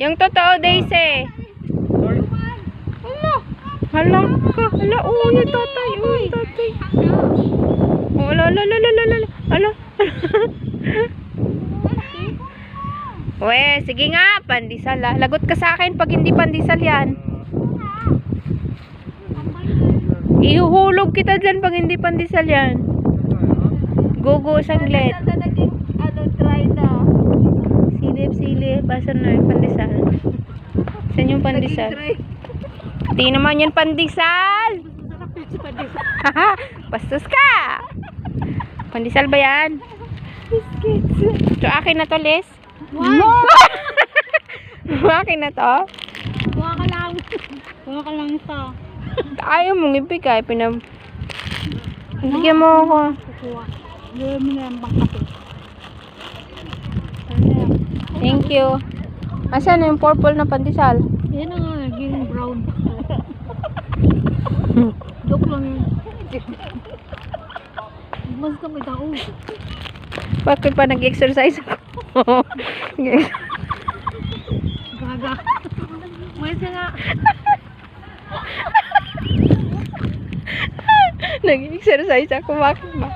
Yung totoo, Daisy. Hala. Hala ka. Hala, oh, yung tatay. Oh, yung tatay. Oh, ala, ala, ala, ala, ala. Ala. We, sige nga, pandesal ah. Lagot ka sa akin pag hindi pandesal yan. Ihuhulog kita dyan pag hindi pandesal yan. Gugu saglit. Ano, try na. Silip, Basa na yung pandesal. Saan yung pandesal? Di naman yan pandesal. Bastos ka. Pandesal ba yan? So, akin na to, Liz. Wow! akin na to. Kuha ka lang. Kuha ka lang ito. Ayaw mong ibigay. Pinam... Bigyan mo ako. Kukuha. Gawin mo na yung bangkapit. Thank you. Asan yung purple na pandesal? Yan ang nga, naging brown. Joke lang yun. Mas ka may tao. Bakit pa nag-exercise ako? Gaga. Isa nga. nag-exercise ako. Bakit ba?